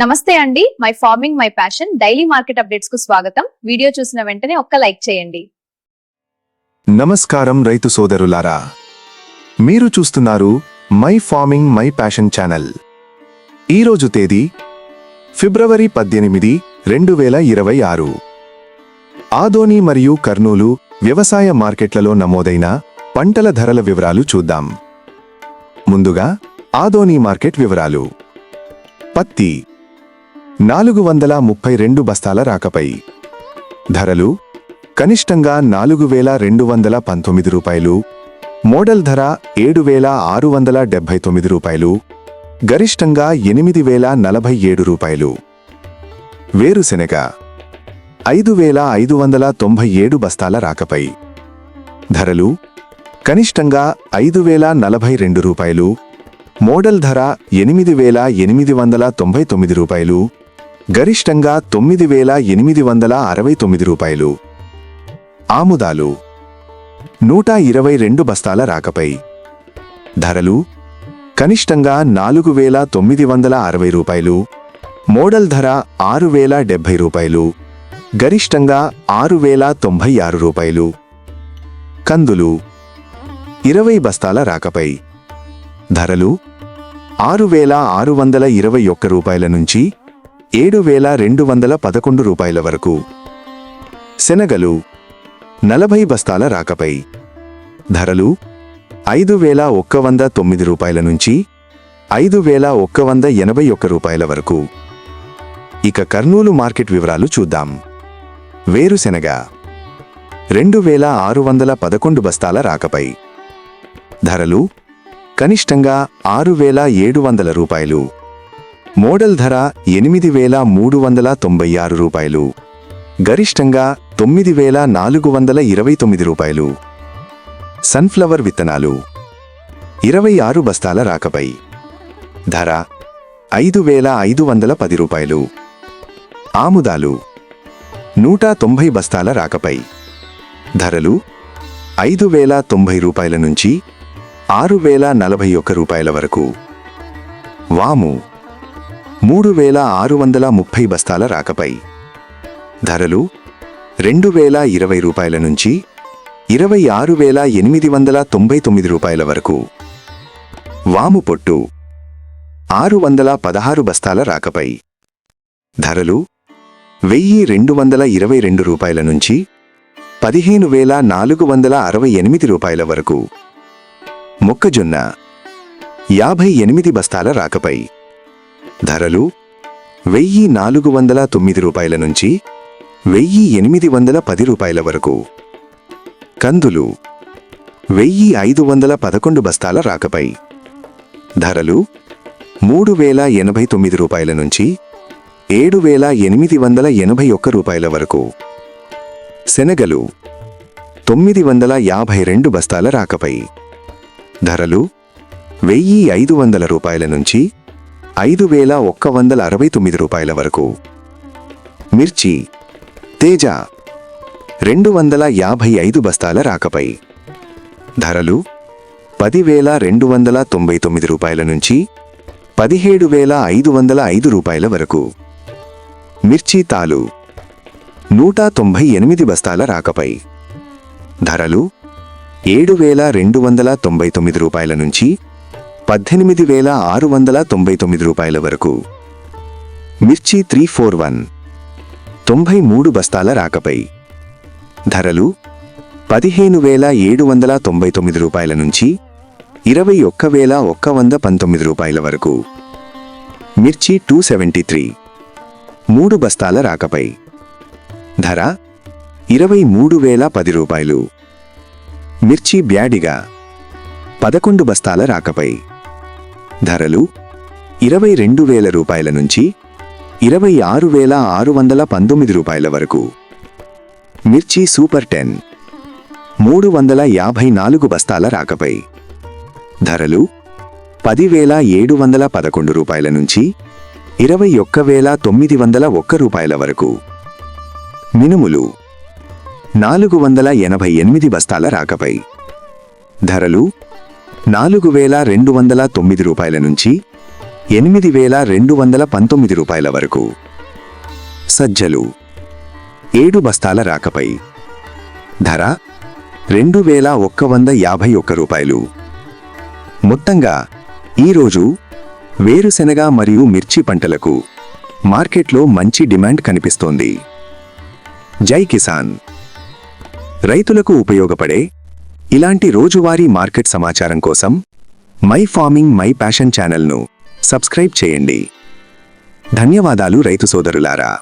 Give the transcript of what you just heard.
నమస్తే అండి. My farming my passion daily market అప్డేట్స్కు స్వాగతం. వీడియో చూసిన వెంటనే ఒక్క లైక్ చేయండి. నమస్కారం రైతు సోదరులారా. మీరు చూస్తున్నారు my farming my passion channel. ఈరోజు తేదీ ఫిబ్రవరి పద్దెనిమిది రెండు వేల ఇరవై ఆరు. ఆదోని మరియు కర్నూలు వ్యవసాయ మార్కెట్లలో నమోదైన పంటల ధరల వివరాలు చూద్దాం. ముందుగా ఆదోని మార్కెట్ వివరాలు. పత్తి నాలుగు వందల ముప్పై రెండు బస్తాల రాకపై. ధరలు కనిష్టంగా నాలుగు వేల రెండు వందల పంతొమ్మిది రూపాయలు. మోడల్ ధర ఏడు వేల ఆరు వందల డెబ్బై తొమ్మిది రూపాయలు. గరిష్టంగా ఎనిమిది వేల నలభై ఏడు రూపాయలు. వేరుశెనగ ఐదు వేల ఐదు వందల తొంభై ఏడు బస్తాల రాకపై. ధరలు కనిష్టంగా ఐదు వేల నలభై రెండు రూపాయలు. మోడల్ ధర ఎనిమిది వేల ఎనిమిది వందల తొంభై తొమ్మిది రూపాయలు. గరిష్టంగా తొమ్మిది వేల ఎనిమిది వందల అరవై తొమ్మిది రూపాయలు. ఆముదాలు. నూట ఇరవై రెండు బస్తాల రాకపై. ధరలు. కనిష్టంగా నాలుగు వేల తొమ్మిది వందల అరవై రూపాయలు. మోడల్ ధర ఆరు వేల డెబ్బై రూపాయలు. గరిష్టంగా ఆరు వేల తొంభై ఆరు రూపాయలు. కందులు. ఇరవై బస్తాల రాకపై. ధరలు. ఆరు వేల ఆరు వందల ఇరవై ఒక్క రూపాయల నుంచి ఏడు వేల రెండు వందల పదకొండు రూపాయల వరకు. శనగలు నలభై బస్తాల రాకపై. ధరలు ఐదు వేల ఒక్క వంద తొమ్మిది రూపాయల నుంచి ఐదు వేల ఒక్క వంద ఎనభై ఒక్క రూపాయల వరకు. ఇక కర్నూలు మార్కెట్ వివరాలు చూద్దాం. వేరుశెనగ రెండు వేల ఆరు వందల పదకొండు బస్తాల రాకపై. ధరలు కనిష్టంగా ఆరు వేల ఏడు వందల రూపాయలు. మోడల్ ధర ఎనిమిది వేల మూడు వందల తొంభై ఆరు రూపాయలు. గరిష్టంగా తొమ్మిది వేల నాలుగు వందల ఇరవై తొమ్మిది రూపాయలు. సన్ఫ్లవర్ విత్తనాలు. ఇరవై ఆరు బస్తాల రాకపై. ధర ఐదు వేల ఐదు వందల పది రూపాయలు. ఆముదాలు. నూట తొంభై బస్తాల రాకపై. ధరలు ఐదు వేల తొంభై రూపాయల నుంచి ఆరు వేల నలభై ఒక్క రూపాయల వరకు. వాము. మూడు వేల ఆరు వందల ముప్పై బస్తాల రాకపై. ధరలు రెండు వేల ఇరవై రూపాయల నుంచి ఇరవై ఆరు వేల ఎనిమిది వందల తొంభై తొమ్మిది రూపాయల వరకు. వాము పొట్టు ఆరు వందల పదహారు బస్తాల రాకపై. ధరలు వెయ్యి రెండు వందల ఇరవై రెండు రూపాయల నుంచి పదిహేను వేల నాలుగు వందల అరవై ఎనిమిది రూపాయల వరకు. మొక్కజొన్న యాభై ఎనిమిది బస్తాల రాకపై. ధరలు వెయ్యి నాలుగు వందల తొమ్మిది రూపాయల నుంచి వెయ్యి ఎనిమిది వందల పది రూపాయల వరకు. కందులు వెయ్యి ఐదు వందల పదకొండు బస్తాల రాకపై. ధరలు మూడు వేల ఎనభై తొమ్మిది రూపాయల నుంచి ఏడు వేల ఎనిమిది వందల ఎనభై ఒక్క రూపాయల వరకు. శనగలు తొమ్మిది వందల యాభై రెండు బస్తాల రాకపై. ధరలు వెయ్యి ఐదు వందల రూపాయల నుంచి ఐదు వేల ఒక్క వందల అరవై తొమ్మిది రూపాయల వరకు. మిర్చి తేజ రెండు వందల యాభై ఐదు బస్తాల రాకపై. ధరలు పదివేల రెండు వందల తొంభై తొమ్మిది రూపాయల నుంచి పదిహేడు వేల ఐదు వందల ఐదు రూపాయల వరకు. మిర్చి తాలు నూట తొంభై ఎనిమిది బస్తాల రాకపై. ధరలు ఏడు వేల రెండు వందల తొంభై తొమ్మిది రూపాయల నుంచి పద్దెనిమిది వేల ఆరు వందల తొంభై తొమ్మిది రూపాయల వరకు. మిర్చి త్రీ ఫోర్ వన్ తొంభై మూడు బస్తాల రాకపై. ధరలు పదిహేను వేల ఏడు వందల తొంభై తొమ్మిది రూపాయల నుంచి ఇరవై ఒక్క వేల ఒక్క వంద పంతొమ్మిది రూపాయల వరకు. మిర్చి టూ సెవెంటీ త్రీ మూడు బస్తాల రాకపై. ధర ఇరవై మూడు వేల పది రూపాయలు. మిర్చి బ్యాడిగా పదకొండు బస్తాల రాకపై. ధరలు ఇరవై రెండు వేల రూపాయల నుంచి ఇరవై ఆరు వేల ఆరు వందల పంతొమ్మిది రూపాయల వరకు. మిర్చి సూపర్ టెన్ మూడు వందల యాభై నాలుగు బస్తాల రాకపై. ధరలు పదివేల ఏడు వందల పదకొండు రూపాయల నుంచి ఇరవై ఒక్క వేల తొమ్మిది వందల ఒక్క రూపాయల వరకు. మినుములు నాలుగు వందల ఎనభై ఎనిమిది బస్తాల రాకపై. ధరలు నాలుగు వేల రెండు వందల తొమ్మిది రూపాయల నుంచి ఎనిమిది వేల రెండు వందల పంతొమ్మిది రూపాయల వరకు. సజ్జలు. ఏడు బస్తాల రాకపై. ధర రెండు వేల ఒక్క వంద యాభై ఒక్క రూపాయలు. మొత్తంగా ఈరోజు వేరుశెనగ మరియు మిర్చి పంటలకు మార్కెట్లో మంచి డిమాండ్ కనిపిస్తోంది. జై కిసాన్. రైతులకు ఉపయోగపడే ఇలాంటి రోజువారీ మార్కెట్ సమాచారం కోసం మై ఫార్మింగ్ మై ప్యాషన్ ఛానల్ను సబ్స్క్రైబ్ చేయండి. ధన్యవాదాలు రైతు సోదరులారా.